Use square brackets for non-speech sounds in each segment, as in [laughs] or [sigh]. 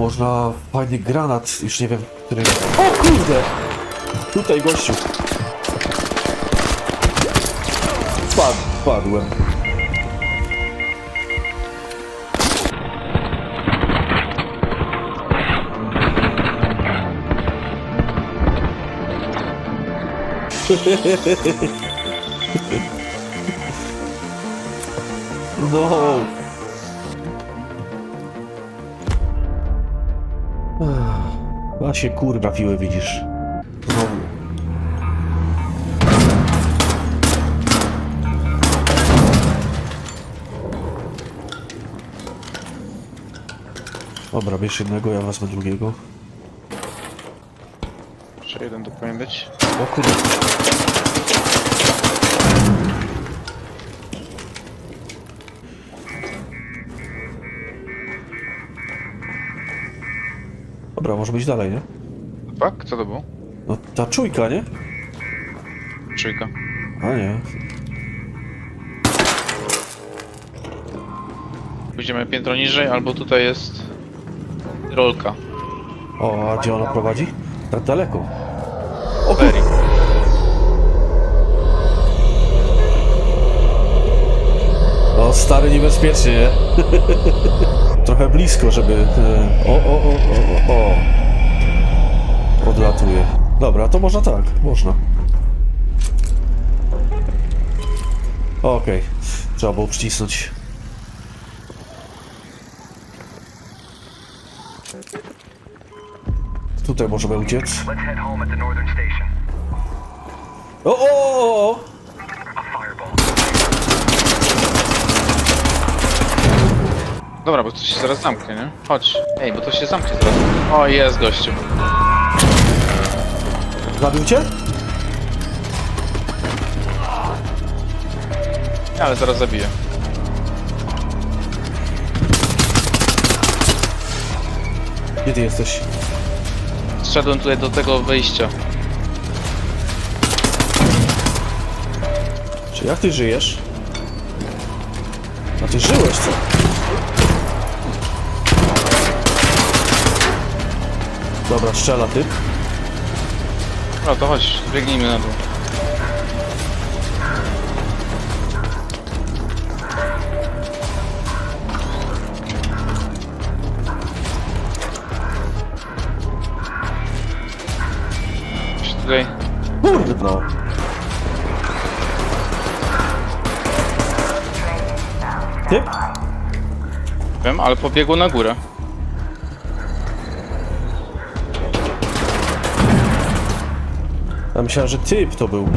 można fajny granat, już nie wiem, który... O kurde! Tutaj gościu. Spadł, spadłem. [laughs] No. A się kurwa piły, widzisz. Znowu. Dobra, bierz jednego, ja wezmę drugiego. Jeszcze jeden tu powinien być. O kurde. Dobra, może być dalej, nie? Tak? Co to było? No ta czujka, nie? Trójka. A nie. Pójdziemy piętro niżej, albo tutaj jest rolka. O, a gdzie ona prowadzi? Tak daleko. O Ferry. kurde. No stary niebezpiecznie, nie? [laughs] Trochę blisko, żeby... e, O, o, o, o, o, o. Odlatuje. Dobra, to można tak, można. Okej, trzeba było przycisnąć. Tutaj możemy uciec. O, o, o, o! A fireball. Dobra, bo to się zaraz zamknie, nie? Chodź. Ej, bo to się zamknie zaraz. O, jest gościu. Zabił cię? Ale zaraz zabiję. Gdzie ty jesteś? Zszedłem tutaj do tego wejścia. Czy jak ty żyjesz? A ty żyłeś, co? Dobra, strzela typ. No to chodź, biegnijmy na dół. Chodź Tutaj. Kurde, no. Typ? Wiem, ale pobiegło na górę. Ja myślałem, że typ to był.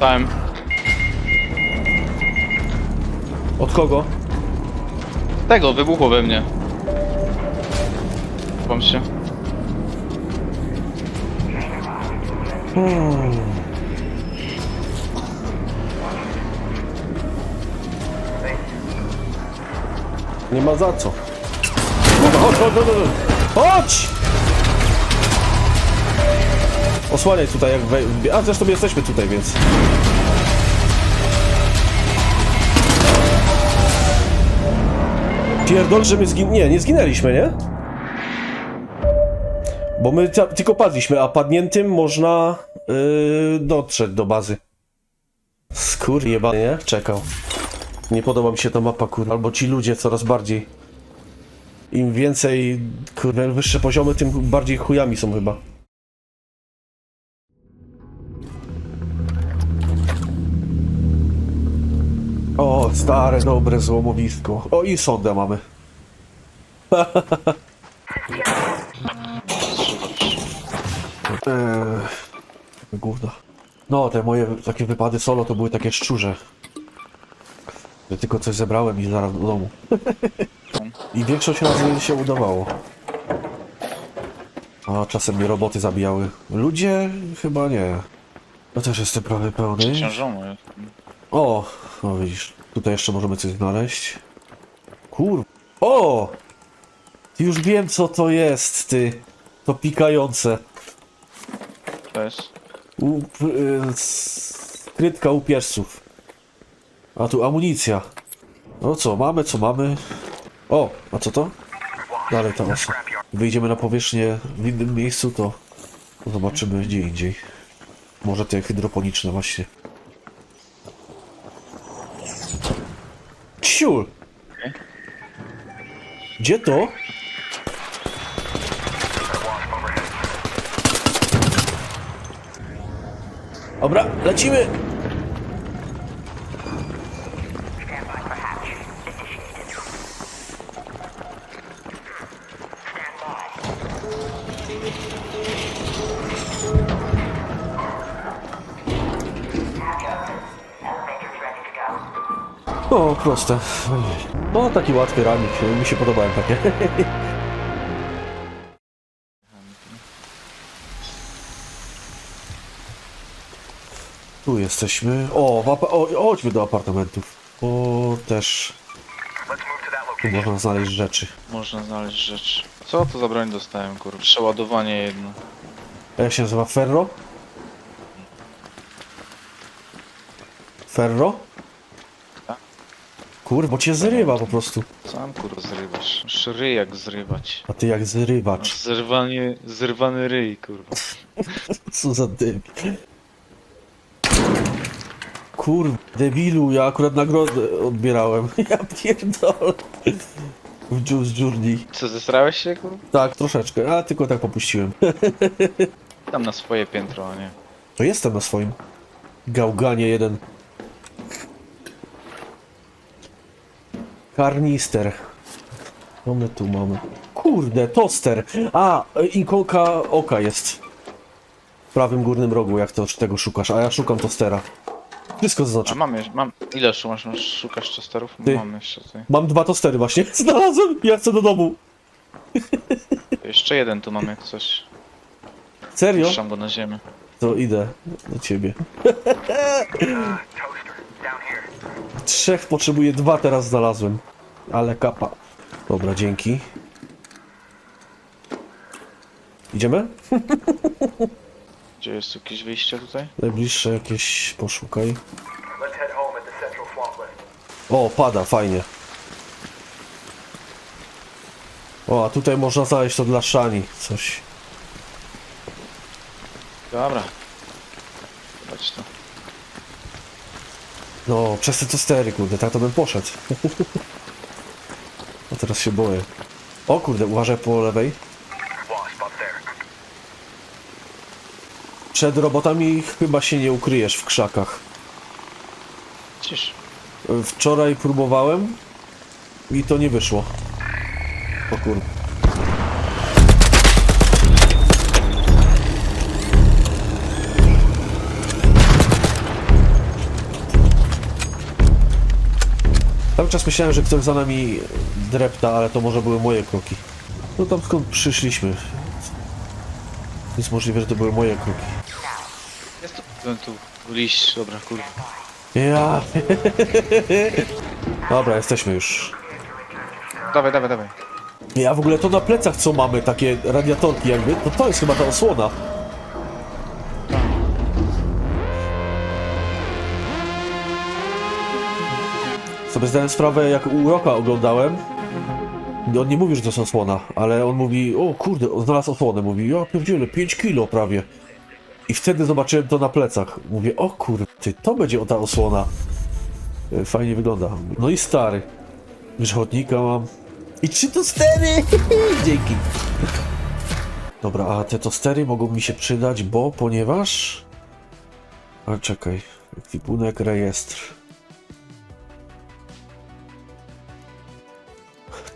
Dałem. Od kogo? Tego, wybuchło we mnie. Chowam się. Hmm. Nie ma za co. Kurwa, chodź, chodź, chodź, chodź! Chodź! Osłaniaj tutaj jak wej... A zresztą jesteśmy tutaj, więc... Pierdol, że my zgin... Nie, nie zginęliśmy, nie? Bo my tylko padliśmy, a padniętym można yy, dotrzeć do bazy. Skur jebany, nie? Czekał. Nie podoba mi się ta mapa, kur... Albo ci ludzie coraz bardziej. Im więcej, kurde, wyższe poziomy, tym bardziej chujami są chyba. O, stare, dobre złomowisko. O, i sondę mamy. [laughs] Eee, gówno. No, te moje takie wypady solo to były takie szczurze. Ja tylko coś zebrałem i zaraz do domu. [laughs] I większość razy się udawało. A czasem mnie roboty zabijały. Ludzie chyba nie. No też jestem prawie pełny. Jest. O, no widzisz, tutaj jeszcze możemy coś znaleźć. Kur... O! Już wiem co to jest, ty. To pikające. Jest. U, y, Skrytka u pierzców. A tu amunicja. No co, mamy co mamy. O, a co to? Dalej ta osa. Wyjdziemy na powierzchnię w innym miejscu, to zobaczymy gdzie indziej. Może te hydroponiczne właśnie. Ciul! Gdzie to? Dobra, lecimy! Proste. No, taki łatwy ranik. Mi się podobają takie. [laughs] Tu jesteśmy. O, w o, chodźmy do apartamentów. O, też tu można znaleźć rzeczy. Można znaleźć rzeczy. Co to za broń dostałem, kurwa? Przeładowanie jedno. A jak się nazywa? Ferro? Ferro? Kur, bo cię zrywa po prostu. Sam kurwa zrywasz. Szry jak zrywać. A ty jak zrywacz. Zerwanie, zerwany ryj, kurwa. [laughs] Co za debil. Kur, debilu, ja akurat nagrodę odbierałem. [laughs] Ja pierdolę. W Juice Journey. Co, zesrałeś się, kurwa? Tak, troszeczkę, a tylko tak popuściłem. [laughs] Tam na swoje piętro, a nie. To jestem na swoim. Gałganie jeden. Karnister. Co my tu mamy? Kurde, toster. A, ikonka oka jest. W prawym górnym rogu, jak to tego szukasz. A ja szukam tostera. Wszystko A zaznaczam. mam jeszcze, mam... Ile szukasz? Masz, szukasz tosterów? Ty. Mam jeszcze tutaj. Mam dwa tostery właśnie. [laughs] Znalazłem. Ja chcę do domu. Jeszcze jeden tu mam jak coś. Serio? Puszczam go na ziemię. To idę do ciebie. [laughs] [laughs] Trzech potrzebuję, dwa teraz znalazłem. Ale kapa. Dobra, dzięki. Idziemy? Gdzie jest jakieś wyjście tutaj? Najbliższe jakieś poszukaj. O, pada, fajnie. O, a tutaj można znaleźć to dla Szani. Coś. Dobra. Chodź tu. No, przez te tostery, kurde, tak to bym poszedł. A teraz się boję. O kurde, uważaj po lewej. Przed robotami chyba się nie ukryjesz w krzakach. Cisz. Wczoraj próbowałem i to nie wyszło. O kurde. Cały czas myślałem, że ktoś za nami drepta, ale to może były moje kroki. No tam skąd przyszliśmy. Jest możliwe, że to były moje kroki. Jest tu, ten tu liść, dobra, kurwa. Ja. [laughs] Dobra, jesteśmy już. Dawaj, dawaj, dawaj. Ja w ogóle to na plecach co mamy, takie radiatorki jakby, to to jest chyba ta osłona. Sobie zdałem sprawę, jak u Roka oglądałem. On nie mówi, że to jest osłona, ale on mówi, o kurde, on znalazł osłonę. Mówi, ja pierdzielę, 5 kilo prawie. I wtedy zobaczyłem to na plecach. Mówię, o kurde, ty, to będzie ta osłona. E, Fajnie wygląda. No i stary. Grzechotnika mam. I trzy tostery! [laughs] Dzięki. Dobra, a te tostery mogą mi się przydać, bo ponieważ... A czekaj. Ekwipunek, rejestr.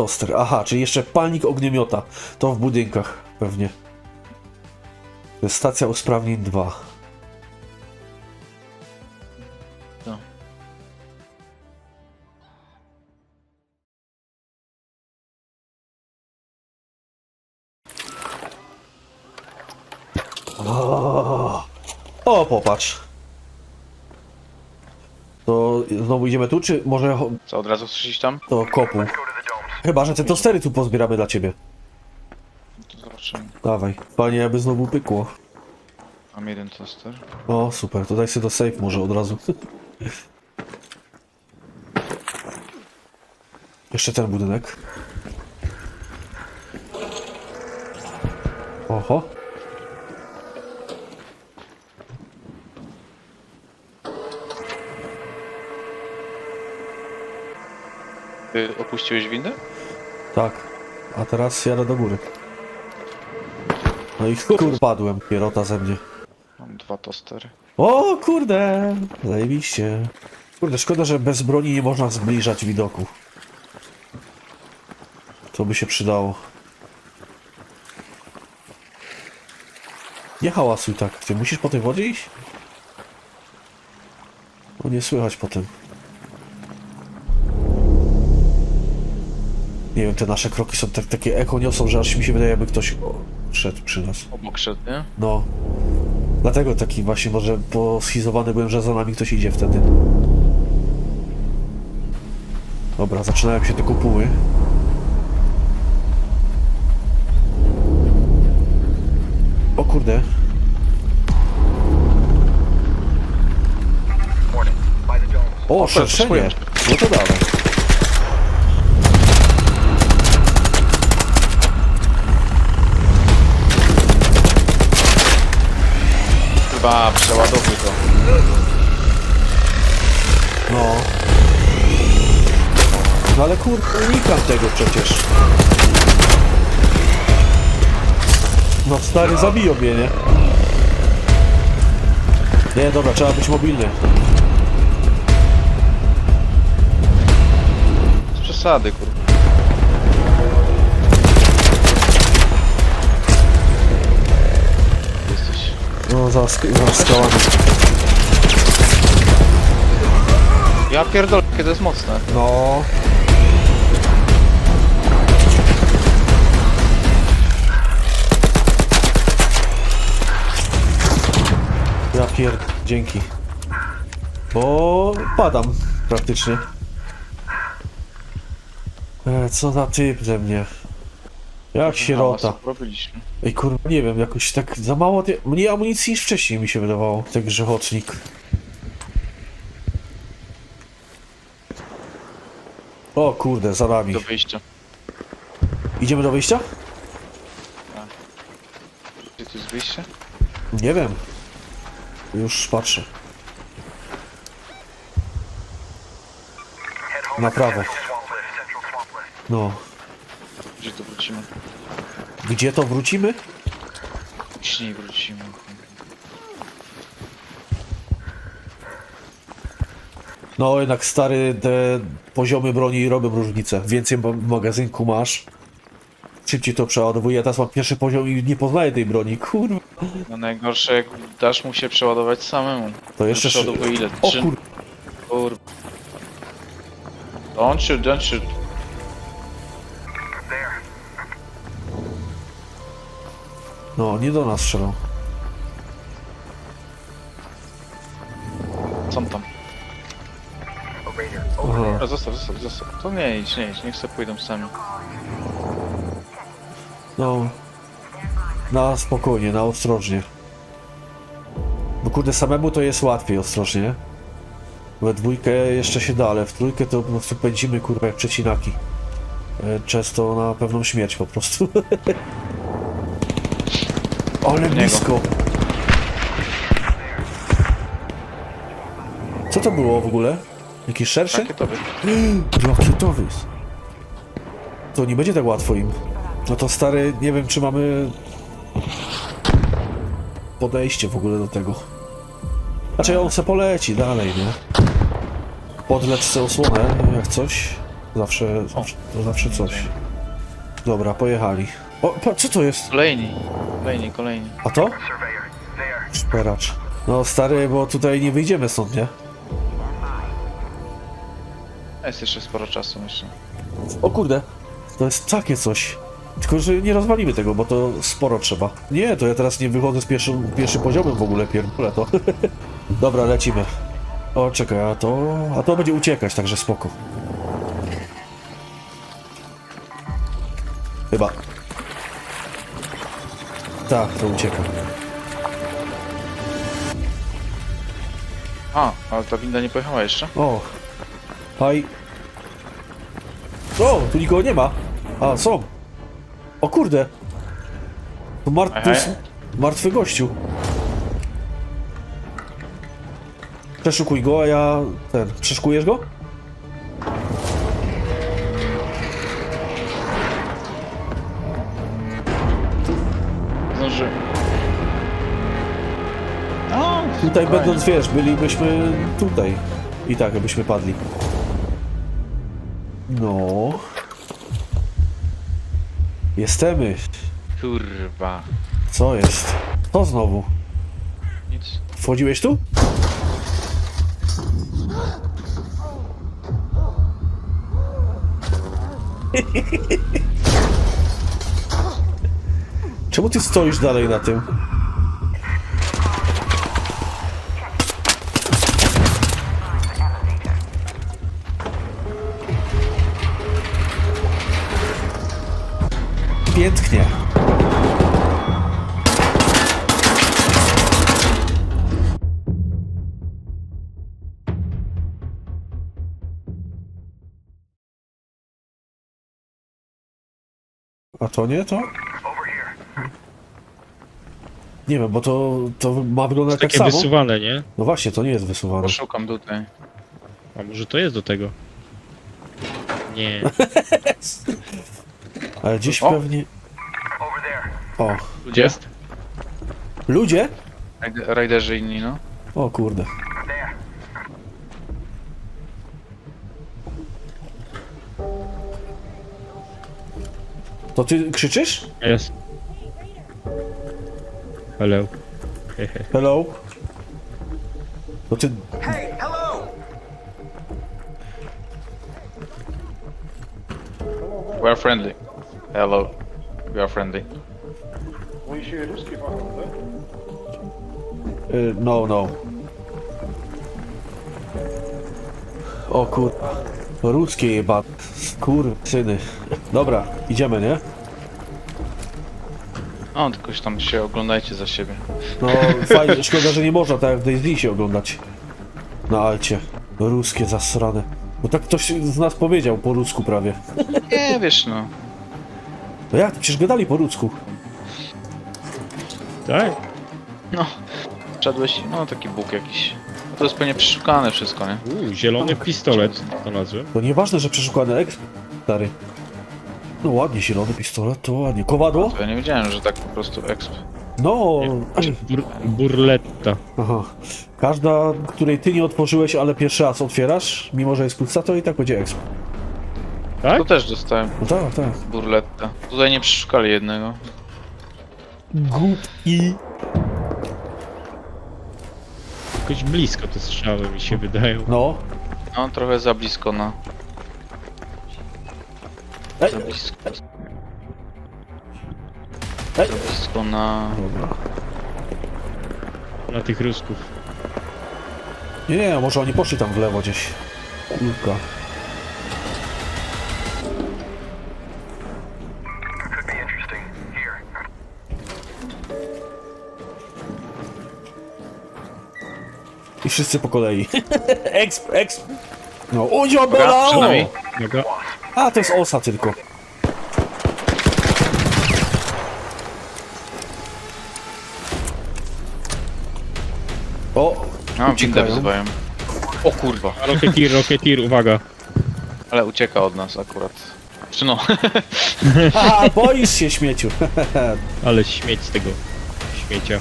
Toster. Aha, czyli jeszcze palnik ogniomiota. To w budynkach pewnie. To jest stacja usprawnień 2. To. O, o, popatrz. To znowu idziemy tu, czy może Co, od razu iść tam? do kopu? Chyba, że te tostery tu pozbieramy dla ciebie. To zobaczymy. Dawaj. Panie, aby znowu pykło. Mam jeden toster. O, super, to daj sobie do safe może od razu. [laughs] Jeszcze ten budynek. Oho. Ty opuściłeś windę? Tak. A teraz jadę do góry. No i kur... padłem. Pierota ze mnie. Mam dwa tostery. O kurde! Zajebiście. Kurde, szkoda, że bez broni nie można zbliżać widoku. To by się przydało. Nie hałasuj tak. Ty musisz po tej wodzie iść? No nie słychać potem. Nie wiem, te nasze kroki są tak, takie echo niosą, że aż mi się wydaje, jakby ktoś o, szedł przy nas. Obok szedł, nie? No. Dlatego taki właśnie może poschizowany byłem, że za nami ktoś idzie wtedy. Dobra, zaczynają się te kopuły. O kurde. Morning. By the domes. O, szerszenie. No to dalej. Chyba przeładowuj to. No. No ale kurde, unikam tego przecież. No stary, zabiją mnie, nie? Nie, dobra, trzeba być mobilny. Z przesady, kurwa. No, za, sk- za skałami. Ja pierdolę, kiedy jest mocne. No. Ja pier... dzięki. Bo padam praktycznie. E, co za typ ze mnie. Jak sierota. Robiliśmy. Ej kurwa, nie wiem, jakoś tak za mało... Mniej amunicji niż wcześniej mi się wydawało, ten grzechotnik. O kurde, za nami. Do wyjścia. Idziemy do wyjścia? Gdzie tu jest wyjście? Nie wiem. Już patrzę. Na prawo. No. Gdzie tu wrócimy? Gdzie to wrócimy? Później wrócimy. No jednak stary, te poziomy broni robią różnicę. Więcej ma- magazynku masz. Szybciej to przeładowuje. Ja teraz mam pierwszy poziom i nie poznaję tej broni. Kurwa. No najgorsze, jak dasz mu się przeładować samemu. To jeszcze... szy- Przeładowuje ile? O Trzy? kur... Kur... Don't shoot, don't shoot. No, nie do nas strzelał. Co on tam? Aha. A, zostaw, zostaw, zostaw. To nie idź, nie idź, niech sobie pójdą sami. No. Na spokojnie, na ostrożnie. Bo kurde, samemu to jest łatwiej ostrożnie. nie? We dwójkę jeszcze się da, ale w trójkę to po prostu pędzimy kurwa jak przecinaki. E, Często na pewną śmierć po prostu. [laughs] Ale blisko. Co to było w ogóle? Jakiś szerszy? Rakietowy. [gasps] Rakietowy. To nie będzie tak łatwo im. No to stary, nie wiem czy mamy podejście w ogóle do tego. Znaczy on se poleci dalej, nie? Podlecz se osłonę, jak coś. Zawsze, zawsze, to zawsze coś. Dobra, pojechali. O, pa, co to jest? Kolejni. Kolejni, kolejni. A to? Szperacz. No stary, bo tutaj nie wyjdziemy stąd, nie? Jest jeszcze sporo czasu, myślę. O kurde, to jest takie coś. Tylko, że nie rozwalimy tego, bo to sporo trzeba. Nie, to ja teraz nie wychodzę z pierwszym, pierwszym poziomem w ogóle, pierdolę to. [laughs] Dobra, lecimy. O, czekaj, a to... A to będzie uciekać, także spoko. Chyba. Tak, to ucieka. A, ale ta winda nie pojechała jeszcze. O! Haj! O! Tu nikogo nie ma! A, są! O kurde! To, martwy gościu. Przeszukuj go, a ja... ten... Przeszukujesz go? Tutaj fajnie. będąc, wiesz, bylibyśmy tutaj. I tak, byśmy padli. No. Jesteśmy. Kurwa. Co jest? Co znowu? Nic. Wchodziłeś tu? [laughs] Czemu ty stoisz dalej na tym? Pięknie. A to nie to? Nie wiem, bo to, to ma wyglądać tak Takie samo. wysuwane, nie? No właśnie, to nie jest wysuwane. Poszukam tutaj. A może to jest do tego? Nie. [laughs] Ale gdzieś O. pewnie... O, Ludzie? Jest? ludzie? Rajd- Rajderzy inni, no. O kurde. To ty krzyczysz? Jest. Hello. Hehe. Hello? To ty... Hey, hello! We are friendly. We are friendly. Y, no, no. O kur... Ruskie jeba... Kur... syny. Dobra, idziemy, nie? O, tylko tam się oglądajcie za siebie. No, fajnie, szkoda, że nie można tak jak w Daisy się oglądać. Na alcie. Ruskie zasrane. Bo tak ktoś z nas powiedział po rusku prawie. Nie, wiesz, no. No jak? Przecież gadali po rusku. Tak? No. Wszedłeś, no taki bóg jakiś. To jest pewnie przeszukane wszystko, nie? Uuu, zielony pistolet znalazłem. To nieważne, że przeszukany eks... Stary. No ładnie, zielony pistolet, to ładnie. Kowadło? To ja nie wiedziałem, że tak po prostu exp. No... Bur burletta. Aha. Każda, której ty nie otworzyłeś, ale pierwszy raz otwierasz, mimo że jest pusta, to i tak będzie exp. Tak? To też dostałem No tak, tak. burletta. Tutaj nie przeszukali jednego. Głupki. Jakoś blisko te strzały mi się wydają. No. No, trochę za blisko na... Ej. Za blisko. Ej. Za blisko na... Dobra. Na tych rusków. Nie, nie, może oni poszli tam w lewo gdzieś. Kulka. Wszyscy po kolei. [laughs] exp, exp. No, o nami. Dobra. A, to jest osa tylko. O! No, windę Uciekają. wyzywają. O kurwa, Rocketeer, Rocketeer, uwaga. ale ucieka od nas akurat. Czy no, [laughs] Aha, boisz się śmieciu. [laughs] Ale śmieć z tego śmiecia.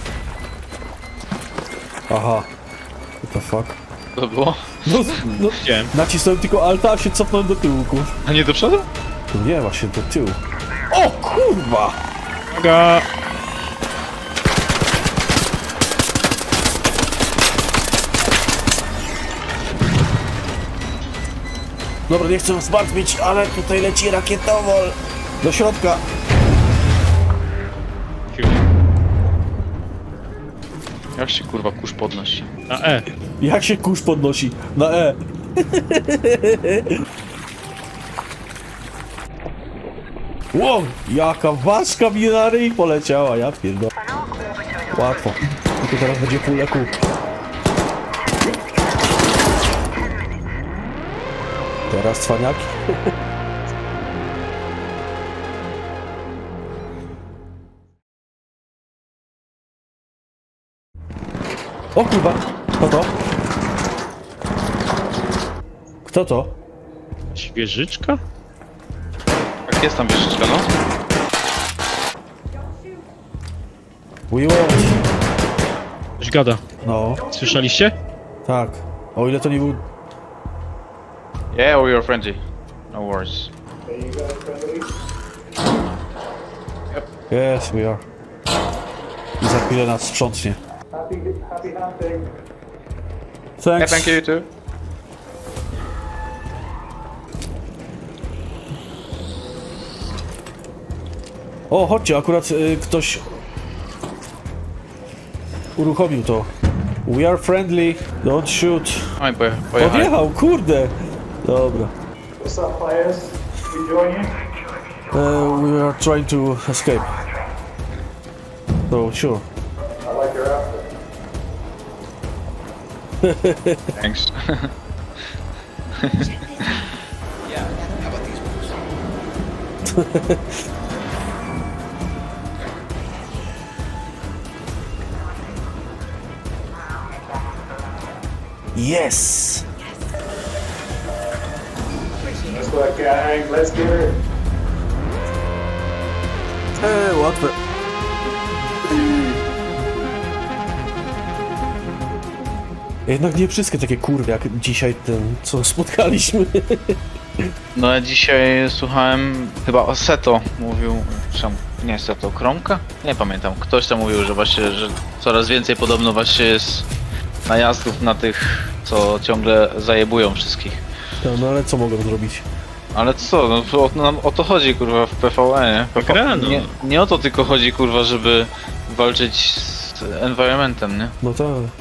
Aha. What the fuck? to było? No, no, [laughs] Widziałem. nacisnąłem tylko alta, a się cofnąłem do tyłu, kur... A nie do przodu? No nie, właśnie do tyłu. O kurwa! Uwaga! Dobra, nie chcę was martwić, ale tutaj leci rakietowol. Do środka. Jak się kurwa kurz podnosi? Na E. Jak się kurz podnosi? Na E. Wow, jaka ważka mi na ryj poleciała, ja pierdolę. Łatwo. Tylko teraz będzie pół leku. Teraz cwaniaki. [laughs] O kurwa, kto to? Kto to? Świeżyczka? Tak jest tam wieżyczka, no. We won't. Ktoś gada. No, Słyszeliście? tak. O ile to nie był... Yeah, we are friendly. No worries. Yes, we are. I za chwilę nas sprzątnie. Yeah, Thanks. thank you, you too. O, chodźcie, akurat y, ktoś uruchomił to. We are friendly, don't shoot. Oj, poje, pojechali. Odjechał, kurde. Dobra. What's up, players? We join you? Uh, we are trying to escape. So, sure. Thanks. yeah. How about these yes. Let's go, gang. Let's get it. Hey, what the? Jednak nie wszystkie takie kurwy jak dzisiaj ten, co spotkaliśmy. No ja dzisiaj słuchałem chyba o Seto mówił, czemu, nie Seto, Kromka? Nie pamiętam, ktoś tam mówił, że właśnie, że coraz więcej podobno właśnie jest najazdów na tych, co ciągle zajebują wszystkich. No, no ale co mogą zrobić? Ale co, no o, nam o to chodzi kurwa w PvE, nie? Gra, no. nie? Nie o to tylko chodzi kurwa, żeby walczyć z environmentem, nie? No tak.